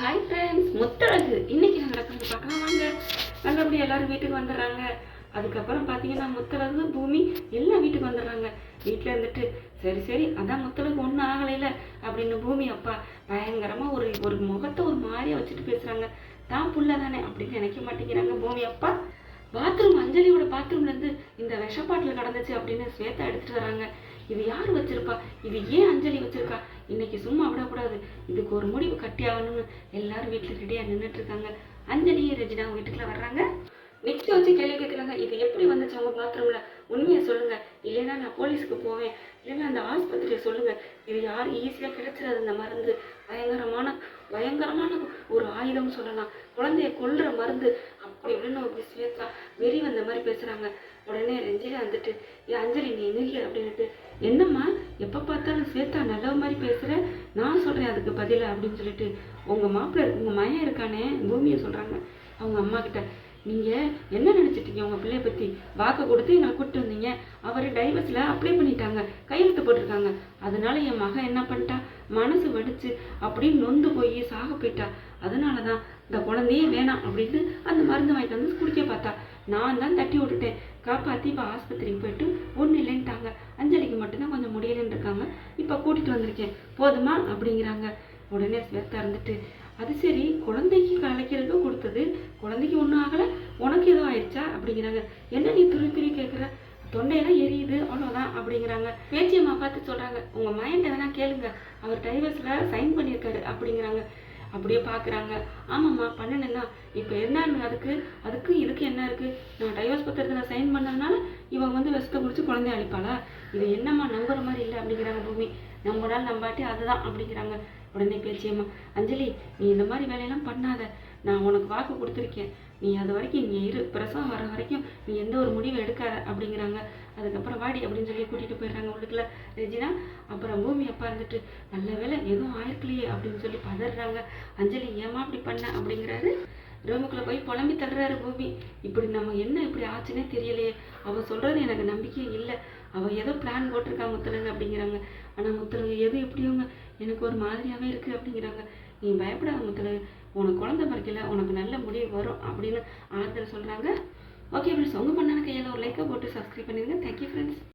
Hi friends Muthazhagu. இன்னைக்கு நான் நடக்கிறது பார்க்கலாம். வாங்க. நல்லபடியாக எல்லாரும் வீட்டுக்கு வந்துடுறாங்க. அதுக்கப்புறம் பார்த்தீங்கன்னா முத்தழகு பூமி எல்லாம் வீட்டுக்கு வந்துடுறாங்க. வீட்டில் இருந்துட்டு சரி சரி அதான் முத்தழகு ஒன்றும் ஆகலைல அப்படின்னு பூமி அப்பா பயங்கரமாக ஒரு ஒரு முகத்தை ஒரு மாதிரியாக வச்சுட்டு பேசுகிறாங்க தான் புள்ள தானே அப்படின்னு நினைக்க மாட்டேங்கிறாங்க பூமி அப்பா. பாத்ரூம் அஞ்சலியோட பாத்ரூம்லேருந்து இந்த விஷப்பாட்டில் நடந்துச்சு அப்படின்னு ஸ்வேதா எடுத்துகிட்டு வராங்க. இது யார் வச்சிருப்பா? இது ஏன் அஞ்சலி வச்சிருக்கா? இன்னைக்கு சும்மா விடக்கூடாது. இதுக்கு ஒரு முடிவு கட்டி ஆகணும்னு எல்லாரும் வீட்டில் ரெடியாக நின்றுட்டு இருக்காங்க அஞ்சலியும் ரெஜினா வீட்டுக்குள்ள வர்றாங்க. நெக்ஸ்ட் வச்சு கேள்வி கேட்குறாங்க இது எப்படி வந்துச்சு அவங்க பாத்ரூம்ல உண்மையை சொல்லுங்க. இல்லைன்னா நான் போலீஸ்க்கு போவேன். இல்லைன்னா அந்த ஆஸ்பத்திரியை சொல்லுங்க. இது யார் ஈஸியாக கிடைச்சிடாது இந்த மருந்து. பயங்கரமான பயங்கரமான ஒரு ஆயுதம் சொல்லலாம். குழந்தைய கொல்ற மருந்து. அப்படி இப்படின்னு ஒரு ஸ்வேதா வெறி வந்த மாதிரி பேசுறாங்க. உடனே ரஞ்சிலி வந்துட்டு ஏ அஞ்சலி நீ நில்லு அப்படின்னுட்டு என்னம்மா எப்போ பார்த்தாலும் சேர்த்தா நல்ல மாதிரி பேசுகிற நான் சொல்கிறேன் அதுக்கு பதிலா அப்படின்னு சொல்லிட்டு உங்க மாப்பிள்ளை உங்கள் மயம் இருக்கானே பூமியை சொல்கிறாங்க அவங்க அம்மா கிட்ட நீங்கள் என்ன நினச்சிட்டீங்க? உங்கள் பிள்ளைய பற்றி வாக்கு கொடுத்து எங்களை கூப்பிட்டு வந்தீங்க. அவர் டைவர்ஸில் அப்ளை பண்ணிட்டாங்க. கையெழுத்து போட்டிருக்காங்க. அதனால என் மகன் என்ன பண்ணிட்டா? மனசு வடிச்சு அப்படியே நொந்து போய் சாக போயிட்டா. அதனால தான் இந்த குழந்தையே வேணாம் அப்படின்னு அந்த மருந்து வாங்கிட்டு வந்து குடிக்க பார்த்தா. நான் தான் தட்டி விட்டுட்டேன். காப்பாற்றி இப்போ ஆஸ்பத்திரிக்கு போயிட்டு ஒன்றும் இல்லைன்ட்டாங்க. கூட்டிகிட்டு வந்திருக்கேன். போதுமா? அப்படிங்கிறாங்க. உடனே ஸ்வேதா இருந்துட்டு அது சரி குழந்தைக்கு கலைக்கிறதுக்கு கொடுத்தது. குழந்தைக்கு ஒன்றும் ஆகலை. உனக்கு எதுவும் ஆயிடுச்சா? அப்படிங்கிறாங்க. என்ன நீ துரு துரு கேட்குற தொண்டையெல்லாம் எரியுது. அவ்வளோதான் அப்படிங்கிறாங்க. பேச்சியம்மா பார்த்து சொல்கிறாங்க உங்கள் மைண்ட வேணால் கேளுங்க. அவர் டைவர்ஸில் சைன் பண்ணியிருக்காரு. அப்படிங்கிறாங்க. அப்படியே பார்க்குறாங்க ஆமாம்மா பண்ணினேன்னா. இப்போ என்னன்னு அதுக்கு? அதுக்கு இதுக்கு என்ன இருக்குது நான் டைவர்ஸ் பத்திரத்தில் சைன் பண்ணதுனால இவன் வந்து விஷத்தை குடிச்சு குழந்தைய அழிப்பாளா? இது என்னம்மா நம்புற மாதிரி இல்லை அப்படிங்கிறாங்க பூமி. நம்மளால் நம்பாட்டி அதுதான் அப்படிங்கிறாங்க. உடனே பேச்சியம்மா அஞ்சலி நீ இந்த மாதிரி வேலையெல்லாம் பண்ணாத. நான் உனக்கு வாக்கு கொடுத்துருக்கேன். நீ அது வரைக்கும் இங்கே இரு. பிரசவம் வர வரைக்கும் நீ எந்த ஒரு முடிவும் எடுக்காத. அப்படிங்கிறாங்க. அதுக்கப்புறம் வாடி அப்படின்னு சொல்லி கூட்டிகிட்டு போயிடுறாங்க உள்ளுக்குள்ள. ரெஜினா அப்புறம் பூமி அப்பா இருந்துட்டு நல்ல வேலை எதுவும் ஆயிருக்கலையே அப்படின்னு சொல்லி பதறாங்க. அஞ்சலி ஏமா இப்படி பண்ண? அப்படிங்கிறாரு. ரூமுக்குள்ளே போய் புலம்பி தள்ளுறாரு பூமி. இப்படி நம்ம என்ன இப்படி ஆச்சுன்னே தெரியலையே. அவ சொல்கிறது எனக்கு நம்பிக்கை இல்லை. அவள் ஏதோ பிளான் போட்டிருக்கா முத்தலங்க அப்படிங்கிறாங்க. ஆனால் முத்தலங்க எது எப்படியோங்க எனக்கு ஒரு மாதிரியாகவே இருக்குது அப்படிங்கிறாங்க. நீ பயப்படாத முத்தலங்க உனக்கு குழந்தை பிறக்கல. உனக்கு நல்ல முடிவு வரும் அப்படின்னு ஆறுதல் சொல்கிறாங்க ஓகே ஃப்ரெண்ட்ஸ் உங்கள் பண்ணான கையில் ஒரு லைக்கை போட்டு சப்ஸ்கிரைப் பண்ணிடுங்க. Thank you friends